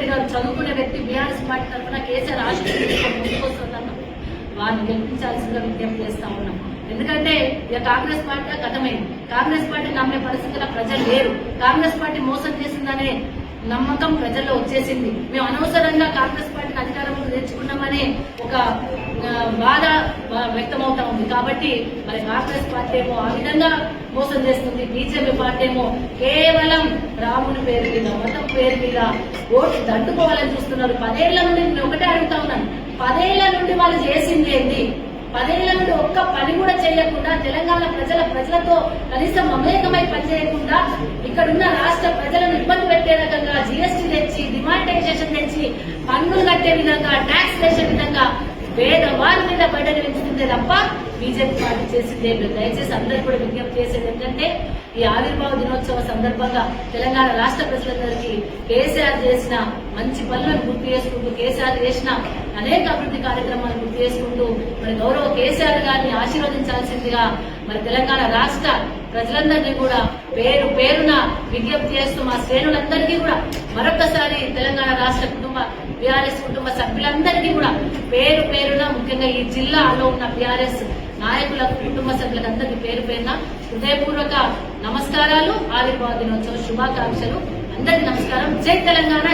రెడ్డి గారు చదువుకునే వ్యక్తి బీఆర్ఎస్ పార్టీ తరఫున కేసీఆర్ ఆశీర్వదించుకొని వారిని గెలిపించాల్సిందిగా విజ్ఞప్తి చేస్తా ఉన్నాం. ఎందుకంటే ఇక కాంగ్రెస్ పార్టీ గతమైంది కాంగ్రెస్ పార్టీ నమ్మే పరిస్థితుల్లో ప్రజలు లేరు. కాంగ్రెస్ పార్టీ మోసం చేసిందనే నమ్మకం ప్రజల్లో వచ్చేసింది. మేము అనవసరంగా కాంగ్రెస్ పార్టీని అధికారంలో తెచ్చుకున్నామని ఒక బాధ వ్యక్తమవుతా ఉంది. కాబట్టి మరి కాంగ్రెస్ పార్టీ ఏమో ఆ విధంగా మోసం చేస్తుంది. బీజేపీ పార్టీ ఏమో కేవలం రాముని పేరు మీద మతం పేరు మీద ఓట్లు దండుకోవాలని చూస్తున్నారు. పదేళ్ళ నుండి నేను ఒకటే అడుగుతా ఉన్నాను. పదేళ్ళ నుండి వాళ్ళు చేసింది ఏంటి? పదేళ్ళ నుండి ఒక్క పని కూడా చేయకుండా తెలంగాణ ప్రజల ప్రజలతో కనీసం మమేకమై పనిచేయకుండా ఇక్కడున్న రాష్ట్ర ప్రజలను ఇబ్బంది పెట్టే రకంగా జీఎస్టీ తెచ్చి డిమానిటైజేషన్ తెచ్చి పన్నులు కట్టే విధంగా ట్యాక్స్ పేదవారి మీద బయటకు పెంచుతుందే తప్ప బీజేపీ పార్టీ చేసింది దయచేసి అందరూ కూడా విజ్ఞప్తి చేసేది ఏంటంటే ఈ ఆవిర్భావ దినోత్సవ సందర్భంగా తెలంగాణ రాష్ట్ర ప్రజలందరికీ కేసీఆర్ చేసిన మంచి పనులను గుర్తు చేసుకుంటూ కేసీఆర్ చేసిన అనేక అభివృద్ధి కార్యక్రమాలు గుర్తు చేసుకుంటూ మరి గౌరవ కేసీఆర్ గారిని ఆశీర్వదించాల్సిందిగా మరి తెలంగాణ రాష్ట్ర ప్రజలందరినీ కూడా పేరు పేరున విజ్ఞప్తి చేస్తూ మా శ్రేణులందరికీ కూడా మరొకసారి తెలంగాణ రాష్ట్ర కుటుంబ బీఆర్ఎస్ కుటుంబ సభ్యులందరికీ కూడా పేరు ముఖ్యంగా ఈ జిల్లాలో ఉన్న బీఆర్ఎస్ నాయకులకు కుటుంబ సభ్యులకు అందరికీ పేరు పేరున హృదయపూర్వక నమస్కారాలు. ఆవిర్భావ దినోత్సవ శుభాకాంక్షలు. అందరికీ నమస్కారం. జై తెలంగాణ.